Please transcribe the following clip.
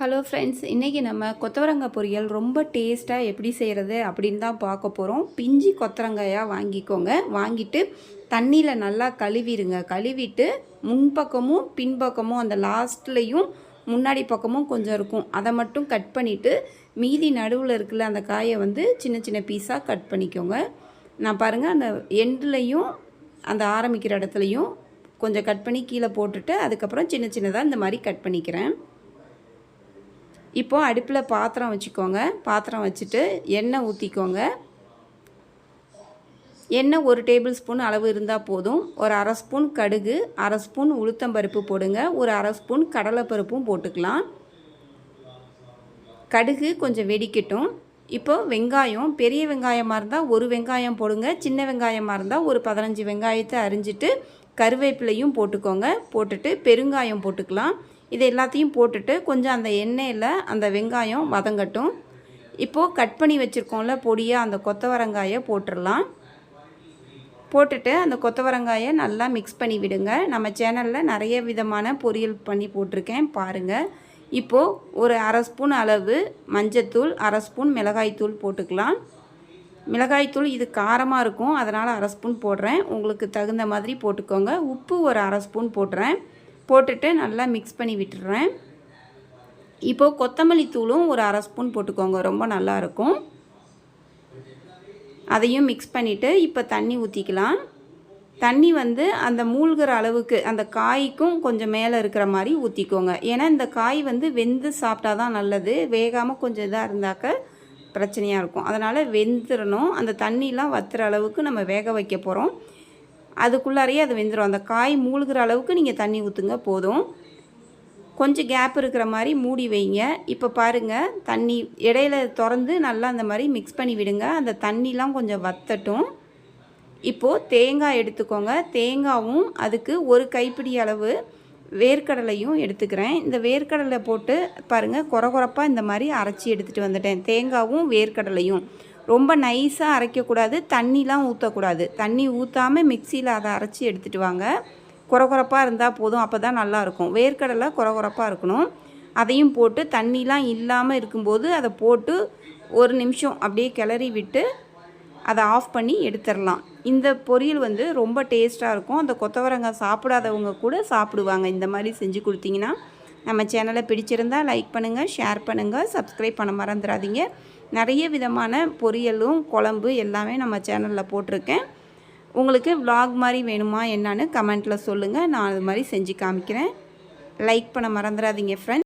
Hello friends இன்றைக்கி நம்ம கொத்தவரங்காய் பொரியல் ரொம்ப டேஸ்ட்டாக எப்படி செய்கிறது அப்படின்னு தான் பார்க்க போகிறோம் பிஞ்சி கொத்தவரங்காயாக வாங்கிக்கோங்க. வாங்கிட்டு தண்ணியில் நல்லா கழுவிடுங்க. கழுவிட்டு முன்பக்கமும் பின்பக்கமும் அந்த லாஸ்ட்லேயும் முன்னாடி பக்கமும் கொஞ்சம் இருக்கும். அதை மட்டும் கட் பண்ணிவிட்டு மீதி நடுவில் இருக்கிற அந்த காயை வந்து சின்ன சின்ன பீஸாக கட் பண்ணிக்கோங்க. நான் பாருங்கள் அந்த எண்டுலையும் அந்த ஆரம்பிக்கிற இடத்துலையும் கொஞ்சம் கட் பண்ணி கீழே போட்டுட்டு அதுக்கப்புறம் சின்ன சின்னதாக இந்த மாதிரி கட் பண்ணிக்கிறேன். இப்போ அடுப்பில் பாத்திரம் வச்சுக்கோங்க. பாத்திரம் வச்சுட்டு எண்ணெய் ஊற்றிக்கோங்க எண்ணெய் ஒரு டேபிள் ஸ்பூன் அளவு இருந்தால் போதும். ஒரு அரை ஸ்பூன் கடுகு அரை ஸ்பூன் உளுத்தம்பருப்பு போடுங்க. ஒரு அரை ஸ்பூன் கடலைப்பருப்பும் போட்டுக்கலாம். கடுகு கொஞ்சம் வெடிக்கட்டும். இப்போ வெங்காயம் பெரிய வெங்காயமாக இருந்தால் ஒரு வெங்காயம் போடுங்க. சின்ன வெங்காயமாக இருந்தால் ஒரு பதினஞ்சு வெங்காயத்தை அரிஞ்சிட்டு கருவேப்பிலையும் போட்டுக்கோங்க. போட்டுட்டு பெருங்காயம் போட்டுக்கலாம். இது எல்லாத்தையும் போட்டுட்டு கொஞ்சம் அந்த எண்ணெயில் அந்த வெங்காயம் வதங்கட்டும். இப்போது கட் பண்ணி வச்சுருக்கோம்ல பொடியாக அந்த கொத்தவரங்காயை போட்டுடலாம் போட்டுட்டு அந்த கொத்தவரங்காயை நல்லா மிக்ஸ் பண்ணி விடுங்க. நம்ம சேனலில் நிறைய விதமான பொரியல் பண்ணி போட்டிருக்கேன் பாருங்கள் இப்போது ஒரு அரை ஸ்பூன் அளவு மஞ்சத்தூள் அரை ஸ்பூன் மிளகாய்த்தூள் போட்டுக்கலாம். மிளகாய்த்தூள் இது காரமாக இருக்கும் அதனால் அரை ஸ்பூன் போடுறேன். உங்களுக்கு தகுந்த மாதிரி போட்டுக்கோங்க. உப்பு ஒரு அரை ஸ்பூன் போடுறேன். போட்டுட்டு நல்லா மிக்ஸ் பண்ணி விட்டுடுறேன் இப்போது கொத்தமல்லி தூளும் ஒரு அரை ஸ்பூன் போட்டுக்கோங்க ரொம்ப நல்லாயிருக்கும் அதையும் மிக்ஸ் பண்ணிவிட்டு இப்போ தண்ணி ஊற்றிக்கலாம் தண்ணி வந்து அந்த மூழ்கிற அளவுக்கு அந்த காய்க்கும் கொஞ்சம் மேலே இருக்கிற மாதிரி ஊற்றிக்கோங்க ஏன்னா இந்த காய் வந்து வெந்து சாப்பிட்டா தான் நல்லது. வேகாமல் கொஞ்சம் இதாக இருந்தாக்க பிரச்சனையாக இருக்கும். அதனால் வெந்துடணும் அந்த தண்ணிலாம் வத்துற அளவுக்கு நம்ம வேக வைக்க போகிறோம் அதுக்குள்ளாரையே அது வெந்துடும் அந்த காய் மூழ்கிற அளவுக்கு நீங்கள் தண்ணி ஊற்றுங்க போதும். கொஞ்சம் கேப் இருக்கிற மாதிரி மூடி வைங்க. இப்போ பாருங்கள் தண்ணி இடையில திறந்து நல்லா அந்த மாதிரி மிக்ஸ் பண்ணி விடுங்க. அந்த தண்ணிலாம் கொஞ்சம் வத்தட்டும். இப்போது தேங்காய் எடுத்துக்கோங்க. தேங்காவும் அதுக்கு ஒரு கைப்பிடி அளவு வேர்க்கடலையும் எடுத்துக்கிறேன். இந்த வேர்க்கடலை போட்டு பாருங்கள் குறகுறப்பாக இந்த மாதிரி அரைச்சி எடுத்துகிட்டு வந்துட்டேன். தேங்காவும் வேர்க்கடலையும். ரொம்ப நைஸாக அரைக்கக்கூடாது தண்ணிலாம் ஊற்றக்கூடாது தண்ணி ஊற்றாமல் மிக்சியில் அதை அரைச்சி எடுத்துகிட்டு வாங்க. குறகுறப்பாக இருந்தால் போதும் அப்போ தான் நல்லாயிருக்கும். வேர்க்கடலை குறகுறப்பாக இருக்கணும். அதையும் போட்டு தண்ணிலாம் இல்லாமல் இருக்கும்போது அதை போட்டு ஒரு நிமிஷம் அப்படியே கிளறி விட்டு அதை ஆஃப் பண்ணி எடுத்துடலாம் இந்த பொரியல் வந்து ரொம்ப டேஸ்ட்டாக இருக்கும். அந்த கொத்தவரங்காய் சாப்பிடாதவங்க கூட சாப்பிடுவாங்க. இந்த மாதிரி செஞ்சு கொடுத்தீங்கன்னா நம்ம சேனலை பிடிச்சிருந்தால் லைக் பண்ணுங்கள் ஷேர் பண்ணுங்கள் சப்ஸ்கிரைப் பண்ண மறந்துடாதீங்க. நிறைய விதமான பொரியலும் குழம்பு எல்லாமே நம்ம சேனலில் போட்டிருக்கேன். உங்களுக்கு விலாக் மாதிரி வேணுமா என்னான்னு கமெண்ட்டில் சொல்லுங்கள் நான் அது மாதிரி செஞ்சு காமிக்கிறேன். லைக் பண்ண மறந்துடாதீங்க ஃப்ரெண்ட்